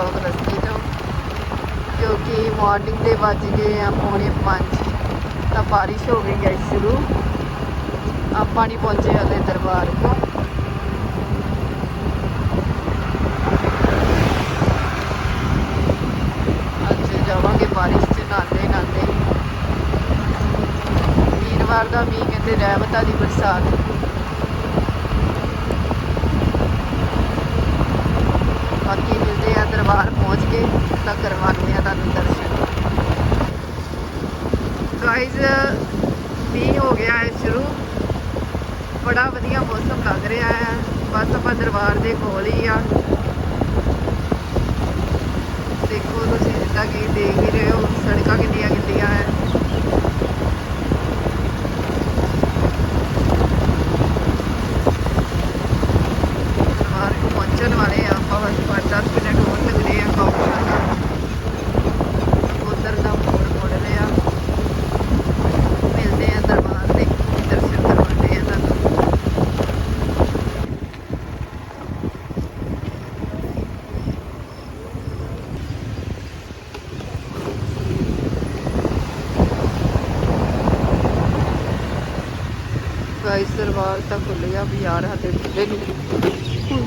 Vlog ਰਸਤੇ ਤੋਂ, ਕਿਉਂਕਿ ਮਾਰਨਿੰਗ ਦੇ ਵੱਜ ਗਏ ਆ ਪੌਣੇ 5 ਤਾਂ ਬਾਰਿਸ਼ ਹੋ ਗਈ ਹੈ ਸ਼ੁਰੂ। ਆਪਾਂ ਨਹੀਂ ਪਹੁੰਚੇ ਹਲੇ ਦਰਬਾਰ ਕੋ ਅੱਜ ਜਾਵਾਂਗੇ ਬਾਰਿਸ਼ ਚ ਨਾਂਦੇ ਨਾਂਦੇ ਵੀਰਵਾਰ ਦਾ ਮੀਂਹ ਕਹਿੰਦੇ ਰਹਿਮਤਾਂ ਦੀ ਬਰਸਾਤ ਬਾਕੀ ਮਿਲਦੇ ਪਹੁੰਚ ਕੇ ਤਾਂ ਕਰਵਾਉਂਦੇ ਆ ਤੁਹਾਨੂੰ ਦਰਸ਼ਨ। ਗਾਇਜ਼ ਮੀਂਹ ਹੋ ਗਿਆ ਹੈ ਸ਼ੁਰੂ। ਬੜਾ ਵਧੀਆ ਮੌਸਮ ਲੱਗ ਰਿਹਾ ਹੈ। ਬਸ ਆਪਾਂ ਦਰਬਾਰ ਦੇ ਕੋਲ ਹੀ ਆ। ਦੇਖੋ ਤੁਸੀਂ ਜਿੱਦਾਂ ਕਿ ਦੇਖ ਹੀ ਰਹੇ ਹੋ, ਸੜਕਾਂ ਕਿੰਨੀਆਂ ਕਿੰਨੀਆਂ ਹੈ ਦਰਬਾਰ ਨੂੰ ਪਹੁੰਚਣ ਵਾਲੇ ਆ ਆਪਾਂ ਬਸ 5-10 ਮਿੰਟ ਹੋਰ ਲੱਗਦੇ ਆ ਕਾਊਂਟਰ ਉਧਰ ਦਾ ਮੋੜ ਮੋੜ ਲਿਆ ਮਿਲਦੇ ਆ ਦਰਬਾਰ ਦੇ ਦਰਸ਼ਨ ਕਰਵਾਉਂਦੇ ਆ ਤੁਹਾਨੂੰ ਗਾਇਸ ਦਰਬਾਰ ਤਾਂ ਖੁੱਲ ਗਿਆ ਬਾਜ਼ਾਰ ਹੱਥੇ ਖੁੱਲੇ ਨਹੀਂ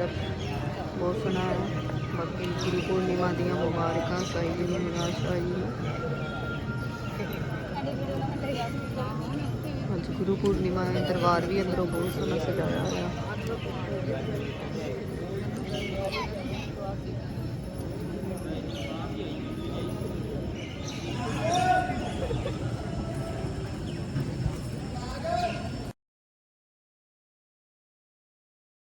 ਵੈਦਰ ਬਹੁਤ ਸੋਹਣਾ ਹੈ ਬਾਕੀ ਗੁਰੂ ਪੂਰਨਿਮਾ ਦੀਆਂ ਮੁਬਾਰਕਾਂ, ਸਾਈ ਨੂੰ ਨਿਰਾਸ਼ਾਈ ਨੂੰ। ਅੱਜ ਗੁਰੂ ਪੂਰਨਿਮਾ ਦਰਬਾਰ ਵੀ ਅੰਦਰੋਂ ਬਹੁਤ ਸੋਹਣਾ ਸਜਾਇਆ ਹੋਇਆ।